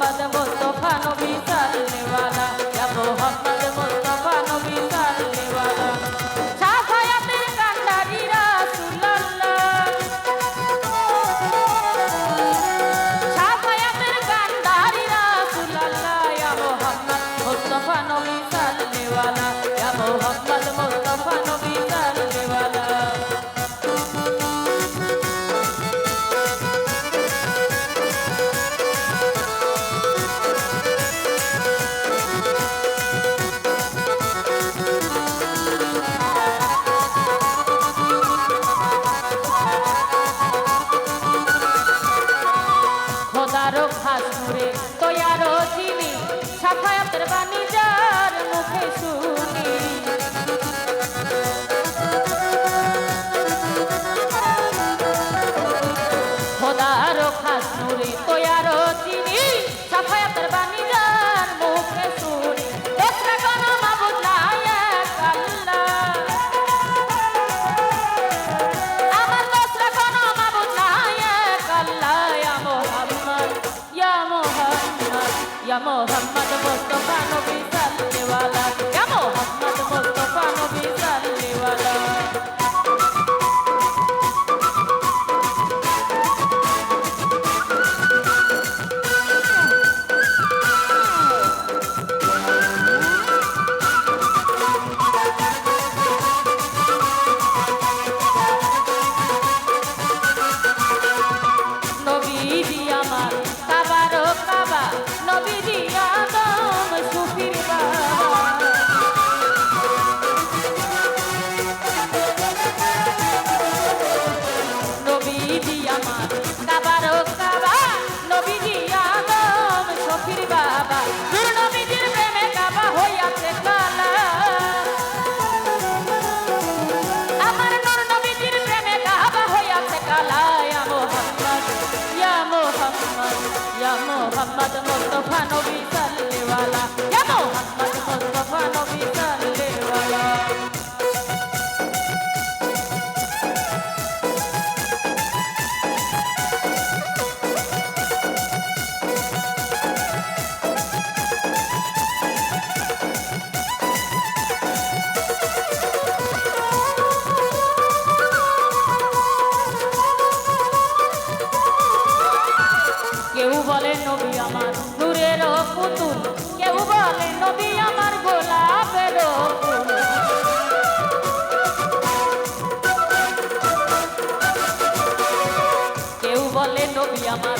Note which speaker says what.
Speaker 1: মোহাম্মদ মোস্তফা নবী সালনেওয়ালা আরও ঘাস মুড়ে তৈয়ারো চিনি সাফায়াতের বাণী যার মুখে শুনি। Ya Muhammad Mustafa Nabi Sallallahu Alaihi Wasallam Ya Muhammad Mustafa Nabi Mohammad Mostafa নবী সাল্লেওয়ালা। কেন? মোহাম্মদ মোস্তফা নবী পুতুল। কেউ বলে নবী আমার গোলাপের কেউ বলে নবী আমার